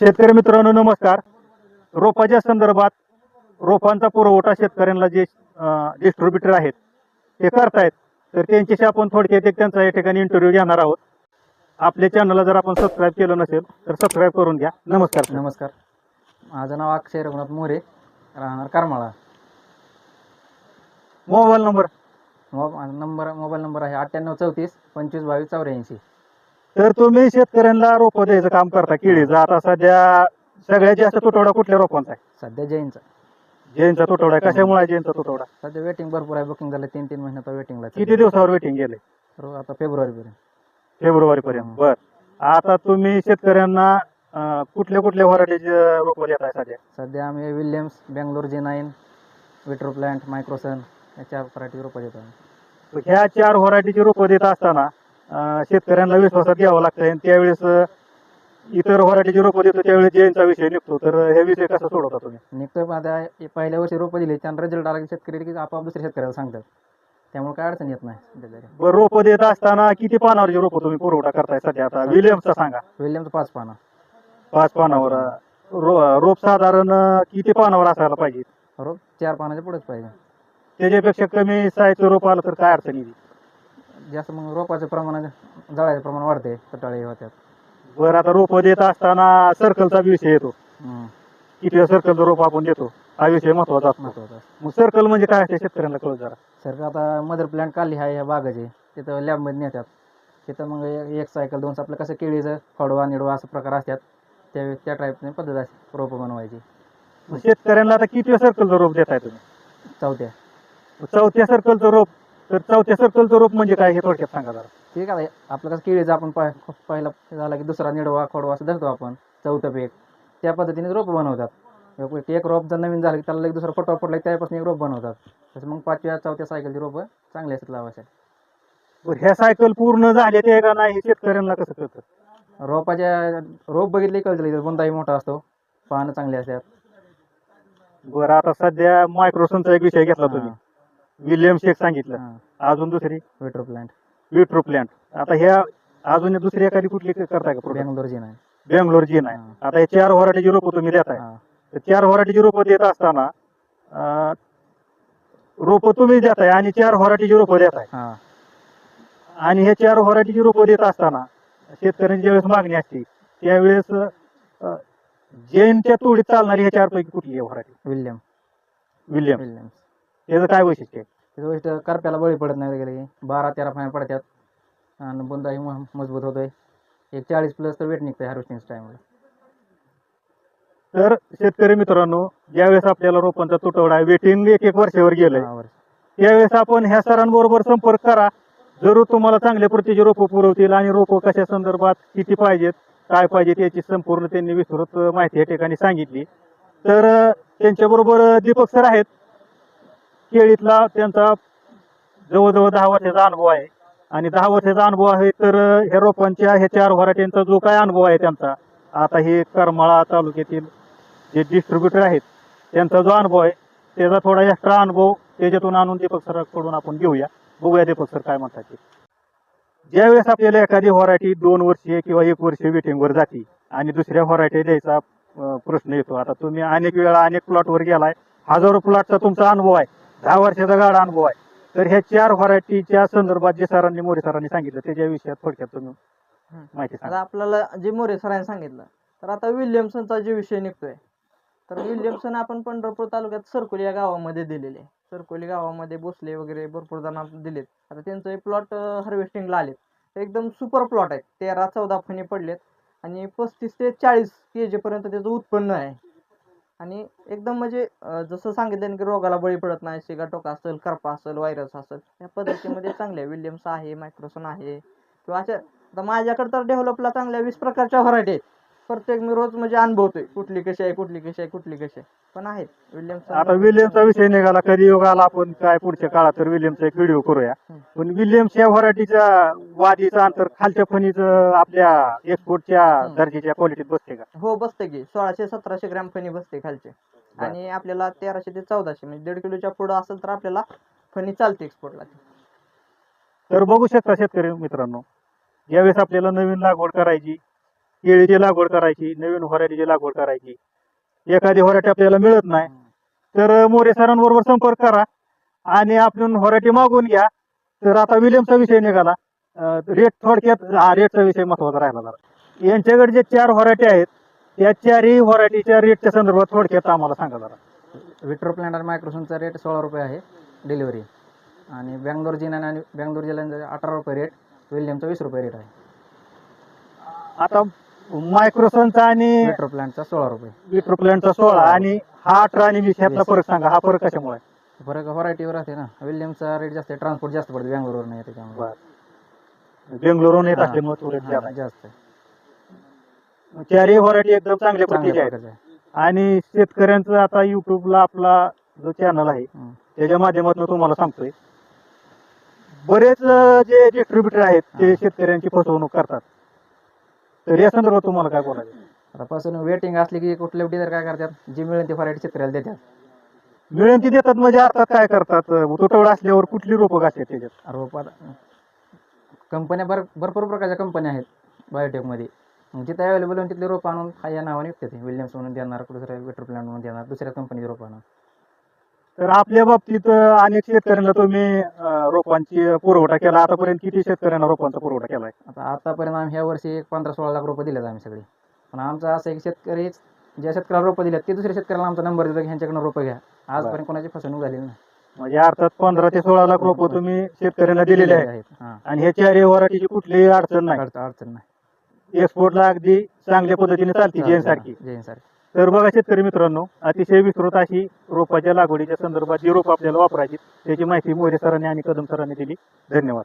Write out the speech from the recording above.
शेतकरी मित्रांनो नमस्कार. रोपाच्या संदर्भात रोपांचा पुरवठा शेतकऱ्यांना जे डिस्ट्रीब्युटर आहेत ते करतायत. तर त्यांच्याशी आपण थोडक्यात एक त्यांचा या ठिकाणी इंटरव्ह्यू घेणार आहोत. आपल्या चॅनलला जर आपण सबस्क्राईब केलं नसेल तर सबस्क्राईब करून घ्या. नमस्कार. नमस्कार. माझं नाव अक्षय रघुनाथ मोरे राहणार करमाळा. मोबाईल नंबर मोब माझा नंबर मोबाईल नंबर आहे अठ्ठ्याण्णव चौतीस पंचवीस बावीस चौऱ्याऐंशी. तर तुम्ही शेतकऱ्यांना रोपं द्यायचं काम करता केळीचं आता सध्या सगळ्यात जास्त तुटवडा कुठल्या रोपांचा आहे? सध्या जैनचं. जैनचा तुटवडा आहे. कशामुळे आहे जैनचा तुटवडा? सध्या वेटिंग भरपूर आहे. बुकिंग झालं तीन तीन महिन्यात वेटिंगला किती दिवसावर वेटिंग गेले तर आता फेब्रुवारीपर्यंत. फेब्रुवारी पर्यंत बर. आता तुम्ही शेतकऱ्यांना अं, कुठल्या कुठल्या व्हरायटीचे रोप देत आहे सध्या? सध्या आम्ही विल्यम्स बँगलोर जे नाईन विट्रो प्लांट मायक्रोसन या चार व्हरायटी रोपं देतो आम्ही ह्या चार व्हरायटीची रोपं देत असताना शेतकऱ्यांना विश्वासात घ्यावं लागतं आणि त्यावेळेस इतर व्हरायटीची रोपं देतो त्यावेळेस जैनचा विषय निघतो. तर हे विषय कसा सोडवता तुम्ही? आता हे पहिल्या वर्षी रोपं दिली त्यांना रिझल्ट आला की शेतकरी की आपोआप दुसऱ्या शेतकऱ्याला सांगतात. त्यामुळे काय अडचण येत नाही सध्या तरी. बरं रोपं देत असताना किती पानावरची रोपं तुम्ही पुरवठा करताय सध्या? आता विलियमचा सांगा. विल्यमचं पाच पानं. पाच पानावर रो- रोप साधारण किती पानावर असायला पाहिजे? रोप चार पानाच्या पुढेच पाहिजे. त्याच्यापेक्षा कमी साईजचं रोप आलं तर काय अडचण येईल? जास्त मग रोपाचं प्रमाण जळायचं प्रमाण वाढते तटाळे होत्यात. बरं आता रोपं देत असताना सर्कलचा विषय येतो. हम्म. किती सर्कलचं रोप आपण देतो हा विषय महत्त्वाचा असतो. महत्वाचं मग सर्कल म्हणजे काय असते शेतकऱ्यांना कळत जरा. सर आता मदर प्लॅन्ट काढली आहे ह्या बागाचे. तिथं लॅबमध्ये नेतात तिथं मग ए- एक सायकल दोन आपलं कसं केळीचं फडवा निडवा असं प्रकार असतात. त्या त्या टाईपने पद्धत असते रोपं बनवायची. मग शेतकऱ्यांना आता किती सर्कलचं रोप देताय तुम्ही? चौथ्या. मग चौथ्या सर्कलचं रोप तर चौथ्या सर्कलचं रोप म्हणजे काय हे थोडक्यात सांगा जरा. ठीक आहे आपलं कसं केळीचं आपण पहिला झाला की दुसरा निडवा खोडवा असं धरतो आपण चौथं पीक. त्या पद्धतीने रोपं बनवतात. एक- एक रोप जर नवीन झालं की त्याला एक दुसरा फटवा पडला की त्यापासून एक रोप बनवतात. तसं मग पाचव्या चौथ्या सायकलची रोपं चांगली असतात लावायसाठी बरं, ह्या सायकल पूर्ण झाले ते का नाही हे शेतकऱ्यांना कसं कळतं? रोपाच्या रोप बघितले कळतं कोणताही मोठा असतो पानं चांगली असतात. बरं आता सध्या मायक्रोसनचा एक विषय घेतला तुम्ही. विलियम शेख सांगितलं. हां. अजून दुसरी? Waiter plant. विट्रो प्लॅन्ट आता ह्या अजून दुसरी एखादी कुठली करताय का? बँगलोर जी नाही. बेंगलोर जी नाही. हां. आता हे चार व्हरायटीची रोपं तुम्ही देताय. हां. तर चार व्हरायटीची रोपं देत असताना अं, रोपं तुम्ही देताय आणि चार व्हरायटीची रोपं देताय. हां. आणि हे चार व्हरायटीची रोपं देत असताना शेतकऱ्यांची ज्यावेळेस मागणी असते त्यावेळेस अं, जैनच्या तोडीत चालणारी ह्या चारपैकी कुठली आहे व्हरायटी विल्यम. विलियम. विल्यम्स त्याचं काय वैशिष्ट्य? आहे त्याची गोष्ट करप्याला बळी पडत नाही वगैरे. बारा तेरा फाय पडतात आणि बुंदाही म- मजबूत होतोय. एक चाळीस प्लस तर वेट निघतंय हार्वेस्टिंग टाईमला तर शेतकरी मित्रांनो ज्यावेळेस आपल्याला रोपांचा तुटवडा आहे वेटिंग एक एक वर्षावर गेलंय. त्यावेळेस आपण ह्या सरांबरोबर संपर्क करा. जरूर तुम्हाला चांगल्या प्रतीची रोपं पुरवतील आणि रोपं कशा संदर्भात किती पाहिजेत काय पाहिजे याची संपूर्ण त्यांनी विस्तृत माहिती या ठिकाणी सांगितली. तर त्यांच्याबरोबर दीपक सर आहेत. केळीतला त्यांचा जवळजवळ दहा वर्षाचा अनुभव आहे. आणि दहा वर्षाचा अनुभव आहे तर हे रोपांच्या हे चार व्हरायटींचा जो काय अनुभव आहे त्यांचा आता हे करमाळा तालुक्यातील जे डिस्ट्रीब्युटर आहेत त्यांचा जो अनुभव आहे त्याचा थोडा एक्स्ट्रा अनुभव त्याच्यातून आणून दीपक सरांकडून आपण घेऊया. बघूया दीपक सर काय म्हणतात ते. ज्यावेळेस आपल्याला एखादी व्हरायटी दोन वर्षीय किंवा एक वर्षीय वेटिंगवर जाते आणि दुसऱ्या व्हरायटी द्यायचा प्रश्न येतो. आता तुम्ही अनेक वेळा अनेक प्लॉटवर गेलाय हजारो प्लॉटचा तुमचा अनुभव आहे. दहा वर्षाचा गाडा अनुभव आहे. तर ह्या चार व्हरायटीच्या संदर्भात जे सरांनी मोरे सरांनी सांगितलं त्याच्या विषयात थोडक्यात तुम्ही. माहिती आता सांगा आपल्याला जे मोरे सरांनी सांगितलं तर आता विल्यमसनचा जे विषय निघतोय तर विल्यमसन आपण पंढरपूर तालुक्यात सरकोली या गावामध्ये दिलेले. सरकोली गावामध्ये बसले वगैरे भरपूर जणांना दिलेत. आता त्यांचं प्लॉट हार्वेस्टिंगला आलेत. एकदम सुपर प्लॉट आहेत तेरा चौदा फणी पडलेत आणि पस्तीस ते चाळीस के जी पर्यंत त्याचं उत्पन्न आहे. आणि एकदम म्हणजे जसं सांगितलं की रोगाला बळी पडत नाही सिगाटोका असेल करपा असेल व्हायरस असेल या पद्धतीमध्ये चांगल्या विल्यम्स आहे मायक्रोसन आहे. किंवा अशा आता माझ्याकडे तर डेव्हलपला चांगल्या वीस प्रकारच्या व्हरायटी आहेत. प्रत्येक मी रोज म्हणजे अनुभवतोय कुठली कशी आहे कुठली कशी आहे कुठली कशी आहे. पण आहेत विल्यम्स आता विलियमचा विषय निघाला कधी योग आला आपण काय पुढच्या काळात तर विलियमचा एक व्हिडिओ करूया. पण विलियम्स या व्हरायटीच्या वादीचं अंतर खालच्या फणीचं आपल्या एक्सपोर्टच्या. दर्जाच्या क्वालिटीत बसते का? हो बसते की. सोळाशे सतराशे ग्रॅम फणी बसते खालचे. आणि आपल्याला तेराशे ते चौदाशे म्हणजे दीड किलोच्या पुढं असेल तर आपल्याला फणी चालते एक्सपोर्टला तर बघू शकता शेतकरी मित्रांनो ज्यावेळेस आपल्याला नवीन लागवड करायची केळीची लागवड करायची नवीन व्हरायटीची लागवड करायची. एखादी व्हरायटी आपल्याला मिळत नाही तर मोरे सरांबरोबर संपर्क करा आणि आपण व्हरायटी मागून घ्या. तर आता विलियमचा विषय निघाला. रेट थोडक्यात हा रेटचा विषय महत्त्वाचा राहिला जरा. यांच्याकडे जे चार व्हरायटी आहेत त्या चारही व्हरायटीच्या रेटच्या संदर्भात थोडक्यात आम्हाला सांगा जरा. विट्रो प्लॅन्ट आणि मायक्रोसनचा रेट सोळा रुपये आहे डिलिव्हरी आणि बँगलोर जिना आणि बँगलोर जिल्ह्याचा अठरा रुपये रेट विल्यमचा वीस रुपये रेट आहे. आता मायक्रोसनचा आणि विट्रो प्लॅन्टचा सोळा रुपये विट्रोप्लॅनचा सोळा आणि हा अठरा आणि वीस यातला फरक सांगा हा फरक कशामुळे आहे? फरक व्हरायटीवर असते ना विल्यमचा रेट जास्त आहे ट्रान्सपोर्ट जास्त पडते बँगलोरवर नाही त्याच्यामुळे बेंगलोरहून येत हा. असल्यामुळे थोडे जास्त आहे आहे. चारही व्हरायटी एकदम चांगल्या चांगल्या प्रतीच्या आहेत प्रकारचं आहे आणि शेतकऱ्यांचं आता युट्यूबला आपला जो चॅनल आहे. त्याच्या माध्यमातून तुम्हाला सांगतोय बरेच अं, जे डिस्ट्रीब्युटर आहेत ते. शेतकऱ्यांची फसवणूक करतात तर या संदर्भात तुम्हाला काय बोलायचं? आता पासून वेटिंग असली की कुठले डीलर काय करतात? जी मिळेल ती व्हरायटी शेतकऱ्याला देतात. मिळून ती देतात म्हणजे अर्थात काय करतात? तुटवडा असल्यावर कुठली रोपं असतात त्याच्यात? रोपात कंपन्या भर भरपूर प्रकारच्या कंपन्या आहेत बायोटेकमध्ये मग जिथे अवेलेबल होईल तिथले रोपं आणून हा या नावाने विकते विल्यम्स म्हणून देणार दुसऱ्या वेटर प्लॅन्ट म्हणून देणार दुसऱ्या कंपनीचे रोपं आणून. तर आपल्या बाबतीत अनेक शेतकऱ्यांना तुम्ही अं, रोपांची पुरवठा केला. आतापर्यंत किती शेतकऱ्यांना रोपांचा पुरवठा केलाय? आता आतापर्यंत आम्ही ह्या वर्षी एक पंधरा सोळा लाख रोपं दिलेत आम्ही सगळे. पण आमचं असं आहे की शेतकरी ज्या शेतकऱ्याला रोपं दिल्यात ते दुसऱ्या शेतकऱ्याला आमचा नंबर दिला की ह्यांच्याकडनं रोपं घ्या. आजपर्यंत कोणाची फसवणूक झालेली नाही. म्हणजे अर्थात पंधरा ते सोळा लाख रोपं तुम्ही शेतकऱ्यांना दिलेले आहेत. हां. आणि ह्या चारही व्हरायटीची कुठलीही अडचण नाही. अडचण अडचण नाही. एक्सपोर्टला अगदी चांगल्या पद्धतीने चालते जैन सारखी जैन सारखी तर बघा शेतकरी मित्रांनो अतिशय विस्तृत अशी रोपाच्या लागवडीच्या संदर्भात जी रोप आपल्याला वापरायची त्याची माहिती मोरे सरांनी आणि कदम सरांनी दिली. धन्यवाद.